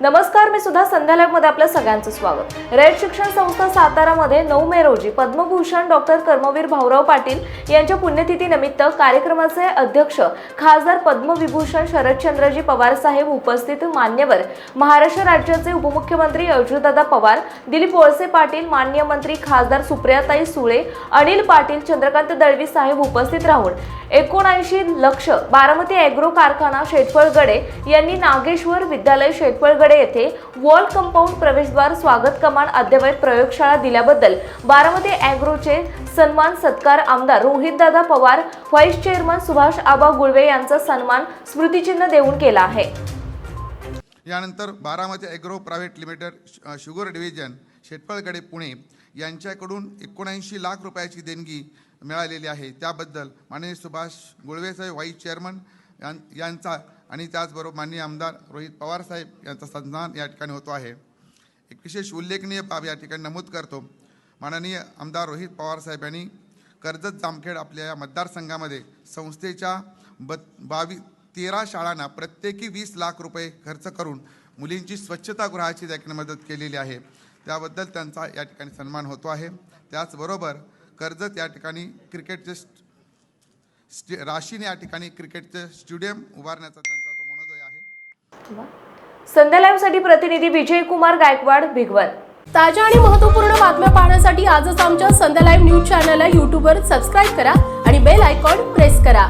नमस्कार मी सुद्धा संध्या आपलं सगळ्यांचं स्वागत. रेड शिक्षण संस्था सातारामध्ये नऊ मे रोजी पद्मभूषण डॉक्टर कर्मवीर भाऊराव पाटील यांच्या पुण्यतिथीनिमित्त कार्यक्रमाचे अध्यक्ष खासदार पद्मविभूषण शरदचंद्रजी पवार साहेब उपस्थित मान्यवर महाराष्ट्र राज्याचे उपमुख्यमंत्री अजितदादा पवार दिलीप वळसे पाटील मान्य मंत्री खासदार सुप्रियाताई सुळे अनिल पाटील चंद्रकांत दळवी साहेब उपस्थित राहून एकोणऐंशी लक्ष बारामती ॲग्रो कारखाना शेटफळगडे यांनी नागेश्वर विद्यालय शेटफळगडे येथे वॉल कंपाऊंड प्रवेशद्वार स्वागत कमान अद्ययावत प्रयोगशाळा दिल्याबद्दल बारामती अॅग्रोचे सन्मान सत्कार आमदार रोहितदादा पवार व्हाईस चेअरमन सुभाष आबा गुळवे यांचा सन्मान स्मृतिचिन्ह देऊन केला आहे. यानंतर Baramati agro private limited sugar division Shetphalgade Pune यांच्याकडून एकोणऐंशी लाख रुपयाची देणगी मिळालेली आहे. त्याबद्दल माननीय सुभाष गुळवेसाहेब व्हाईस चेअरमन यांचा आणि त्याचबरोबर माननीय आमदार रोहित पवारसाहेब यांचा सन्मान या ठिकाणी होतो आहे. एक विशेष उल्लेखनीय बाब या ठिकाणी नमूद करतो. माननीय आमदार रोहित पवारसाहेब यांनी कर्जत जामखेड आपल्या या मतदारसंघामध्ये संस्थेच्या ब बावी तेरा शाळांना प्रत्येकी वीस लाख रुपये खर्च करून मुलींची स्वच्छतागृहाची देखील मदत केलेली आहे. त्याबद्दल त्यांचा या ठिकाणी सन्मान होतो आहे. त्याचबरोबर कर्जत या ठिकाणी क्रिकेटचे स्ट- राशीने या ठिकाणी क्रिकेटचे स्टेडियम उभारण्याचा त्यांचा तो मनोदय आहे. संध्या लाईव्हसाठी प्रतिनिधी विजय कुमार गायकवाड भिगवण ताज्या आणि महत्त्वपूर्ण बातम्या पाहण्यासाठी आजच आमच्या संध्या लाईव्ह न्यूज चॅनलला यूट्यूबवर सबस्क्राईब करा आणि बेल आयकॉन प्रेस करा.